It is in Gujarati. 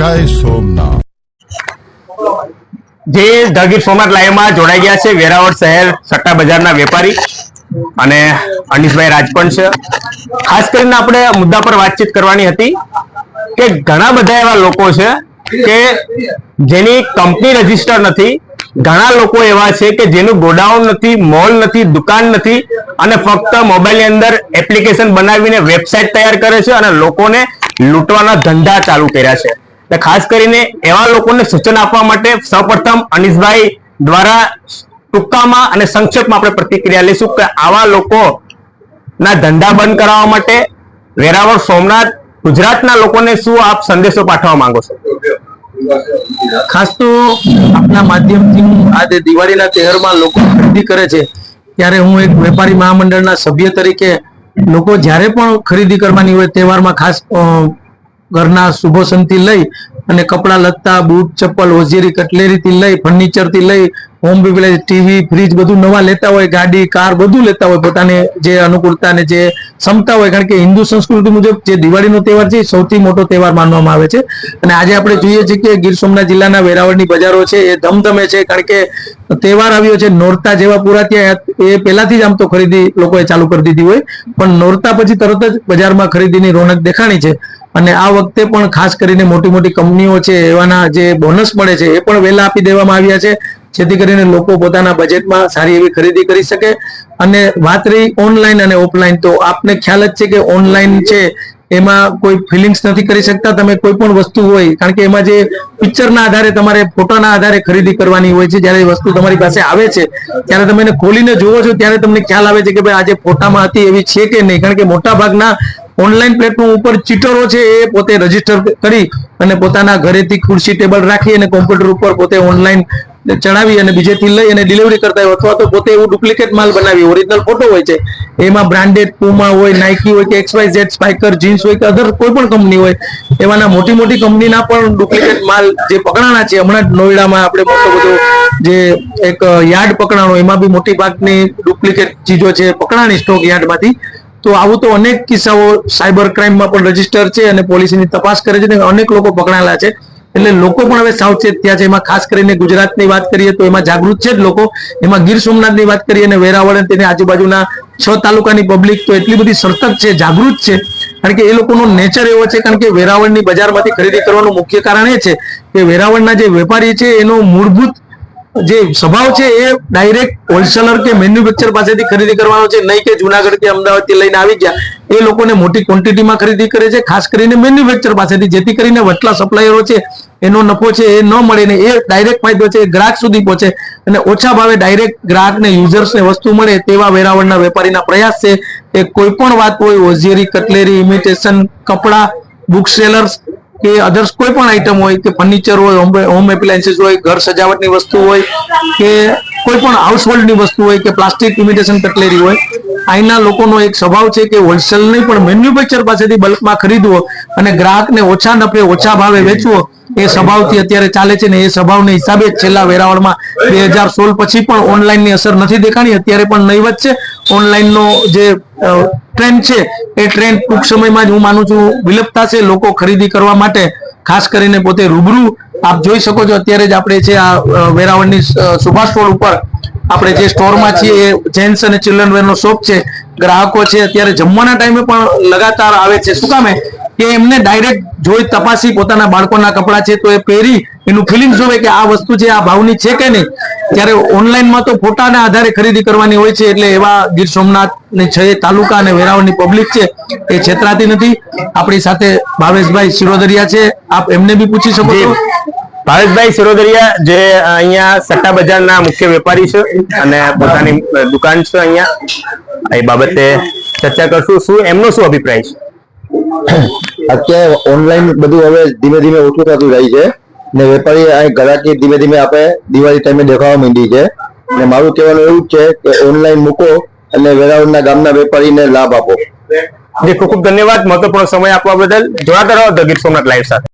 જય સોમનાથ. જે ધગીર ગીર સોમનાથ લાઈવમાં જોડાઈ ગયા છે, વેરાવળ શહેર સટ્ટા બજારના વેપારી અને અનીશભાઈ રાજપણ છે. ખાસ કરીને આપણે મુદ્દા પર વાતચીત કરવાની હતી કે ઘણા બધા એવા લોકો છે કે જેની કંપની રજિસ્ટર નથી, ઘણા લોકો એવા છે કે જેનું ગોડાઉન નથી, મોલ નથી, દુકાન નથી અને ફક્ત મોબાઈલની અંદર એપ્લિકેશન બનાવીને વેબસાઇટ તૈયાર કરે છે અને લોકોને લૂંટવાના ધંધા ચાલુ કર્યા છે. ખાસ કરીને એવા લોકોને સૂચન આપવા માટે સૌપ્રથમ અનીશભાઈ દ્વારા ટૂંકામાં અને સંક્ષેપમાં આપણે પ્રતિક્રિયા લઈશું કે આવા લોકો ના ધંધા બંધ કરાવવા માટે વેરાવળ સોમનાથ ગુજરાતના લોકોને શું આપ સંદેશો પાઠવવા માંગો છો? ખાસ તો આપના માધ્યમથી હું આજે દિવાળીના તહેવારમાં લોકો ખરીદી કરે છે. ત્યારે હું એક વેપારી મહામંડળના સભ્ય તરીકે લોકો જ્યારે પણ ખરીદી કરવાની હોય તહેવારમાં ખાસ ઘરના શુભોસનથી લઈ અને કપડાં લત્તા બૂટ, ચપ્પલ હોજેરી કટલેરીથી લઈ, ફર્નિચરથી લઈ હોમ ટીવી ફ્રીજ બધું નવા લેતા હોય, ગાડી, કાર બધું લેતા હોય, પોતાને જે અનુકૂળતા અને જે ક્ષમતા હોય, કારણ કે હિન્દુ સંસ્કૃતિ મુજબ જે દિવાળીનો તહેવાર છે સૌથી મોટો તહેવાર માનવામાં આવે છે. અને આજે આપણે જોઈએ છીએ કે ગીર સોમનાથ જિલ્લાના વેરાવળની બજારો છે, એ ધમધમે છે, કારણ કે તહેવાર આવ્યો છે, નોરતા જેવા પૂરા ત્યાં એ પહેલાથી જ આમ તો ખરીદી લોકોએ ચાલુ કરી દીધી હોય, પણ નોરતા પછી તરત જ બજારમાં ખરીદીની રોનક દેખાણી છે. અને આ વખતે પણ ખાસ કરીને મોટી મોટી કંપનીઓ છે, એવાના જે બોનસ મળે છે, એ પણ વહેલા આપી દેવામાં આવ્યા છે. જેથી કરીને લોકો પોતાના બજેટમાં સારી એવી ખરીદી કરી શકે. અને વાત રહી ઓનલાઈન અને ઓફલાઈન તો આપને ખ્યાલ જ છે કે ઓનલાઈન છે, એમાં કોઈ ફિલિંગ્સ નથી કરી શકતા. તમે કોઈ પણ વસ્તુ હોય, કારણ કે એમાં જે પિક્ચરના આધારે તમારે ફોટાના આધારે ખરીદી કરવાની હોય છે, જ્યારે વસ્તુ તમારી પાસે આવે છે, ત્યારે તમે એને ખોલીને જોવો છો, ત્યારે તમને ખ્યાલ આવે છે કે ભાઈ આજે ફોટામાં હતી એવી છે કે નહીં? કારણ કે મોટા ભાગના ઓનલાઈન પ્લેટફોર્મ ઉપર ચીટરો છે એ પોતે રજિસ્ટર કરી અને પોતાના ઘરેથી ખુરશી ટેબલ રાખી અને કોમ્પ્યુટર ઉપર પોતે ઓનલાઈન ચડાવી અને બીજેથી લઈ અને ડિલિવરી કરતા હોય અથવા તો પોતે એવું ડુપ્લિકેટ માલ બનાવી ઓરિજિનલ ફોટો હોય છે. એમાં બ્રાન્ડેડ પુમા હોય નાઇકી હોય કે X Y Z Spykar jeans હોય કે અધર કોઈ પણ કંપની હોય, એવાના મોટી મોટી કંપનીના પણ ડુપ્લિકેટ માલ જે પકડાણા છે, હમણાં જ નોઈડામાં આપણે મોટો બધો જે એક યાર્ડ પકડાણો, એમાં બી મોટી ભાગની ડુપ્લિકેટ ચીજો છે, પકડાણી સ્ટોક યાર્ડમાંથી. તો આવું તો અનેક કિસ્સાઓ સાયબર ક્રાઇમમાં પણ રજિસ્ટર છે અને પોલીસની તપાસ કરે છે અને અનેક લોકો પકડાયેલા છે. એટલે લોકો પણ હવે સાવચેત થયા છે. એમાં ખાસ કરીને ગુજરાતની વાત કરીએ તો એમાં જાગૃત છે જ લોકો. એમાં ગીર સોમનાથની વાત કરીએ અને વેરાવળ અને તેની આજુબાજુના છ તાલુકાની પબ્લિક તો એટલી બધી સતર્ક છે, જાગૃત છે. કારણ કે એ લોકોનો નેચર એવો છે, કારણ કે વેરાવળની બજારમાંથી ખરીદી કરવાનું મુખ્ય કારણ એ છે કે વેરાવળના જે વેપારી છે, એનો મૂળભૂત જે સ્વભાવ છે એ ડાયરેક્ટ હોલસેલર કે મેન્યુફેક્ચર પાસેથી ખરીદી કરવાનો છે, નહીં કે જુનાગઢ કે અમદાવાદથી લઈને આવી ગયા, એ લોકોને મોટી ક્વોન્ટિટીમાં ખરીદી કરે છે, ખાસ કરીને મેન્યુફેક્ચર પાસેથી, જેથી કરીને વટલા સપ્લાયરો છે, એનો નફો છે એ ન મળે ને એ ડાયરેક્ટ ફાયદો છે, એ ગ્રાહક સુધી પહોંચે અને ઓછા ભાવે ડાયરેક્ટ ગ્રાહકને યુઝર્સને વસ્તુ મળે તેવા વેરાવળના વેપારીના પ્રયાસ છે કે કોઈ પણ વાત હોય, ઓઝિયરી, કટલેરી ઇમિટેશન કપડાં બુક સેલર્સ કે અધર્સ કોઈ પણ આઈટમ હોય, કે ફર્નિચર હોય હોમ એપ્લાયન્સીસ હોય, ઘર સજાવટની વસ્તુ હોય, કે કોઈ પણ હાઉસહોલ્ડની વસ્તુ હોય, કે પ્લાસ્ટિક ઇમિટેશન કટલેરી હોય, અહીંના લોકોનો એક સ્વભાવ છે કે હોલસેલ નહીં, પણ મેન્યુફેક્ચર પાસેથી બલ્કમાં ખરીદવો અને ગ્રાહકને ઓછા નફે ઓછા ભાવે વેચવો એ સ્વભાવથી અત્યારે ચાલે છે ને એ સ્વભાવને હિસાબે છેલ્લા વેરાવળમાં બે પછી પણ ઓનલાઈનની અસર નથી દેખાણી. અત્યારે પણ નહીવત છે. ઓનલાઈનનો જે ટ્રેન્ડ છે, એ ટ્રેન્ડ ટૂંક સમયમાં જ હું માનું છું વિલુપ્ત થશે. લોકો ખરીદી કરવા માટે ખાસ કરીને પોતે રૂબરૂ આપ જોઈ શકો છો. અત્યારે જ આપણે છે આ વેરાવળની સુભાષ રોડ ઉપર આપણે જે સ્ટોરમાં છીએ એ જેન્ટ્સ અને ચિલ્ડ્રન વેરનો શોપ છે. ગ્રાહકો છે, અત્યારે જમવાના ટાઈમે પણ લગાતાર આવે છે. શું કામે કે એમને ડાયરેક્ટ જોઈ તપાસી પોતાના બાળકોના કપડાં છે તો એ પહેરી એનું ફિલિંગ જોવે કે આ વસ્તુ છે આ ભાવની છે કે નહીં? ત્યારે ઓનલાઈનમાં તો ફોટાના આધારે ખરીદી કરવાની હોય છે એટલે એવા ગીર સોમનાથ ને છ તાલુકા અને વેરાવળની પબ્લિક છે એ છેતરાતી નથી. આપણી સાથે ભાવેશભાઈ શિરોદરિયા છે આપ એમને બી પૂછી શકો છો. ભાવેશભાઈ સિરોદરિયા જે અહીંયા સટ્ટા બજારના મુખ્ય વેપારી છે અને પોતાની દુકાન છે અહીંયા. એ બાબતે ચર્ચા કરશું. શું એમનો શું અભિપ્રાય છે? અત્યારે ઓનલાઈન બધું હવે ધીમે ધીમે ઓછું થતું જાય છે. ને વેપારી અહીં ગ્રાહકી ધીમે ધીમે આપણે દિવાળી ટાઈમે દેખાવા માંડી છે. અને મારું કહેવાનું એવું જ છે કે ઓનલાઈન મૂકો અને વેરાવળના ગામના વેપારીને લાભ આપો. ખૂબ ખૂબ ધન્યવાદ. મહત્વપૂર્ણ સમય આપવા બદલ. જોડાતા રહો ધ ગીર સોમનાથ લાઈવ સાથે.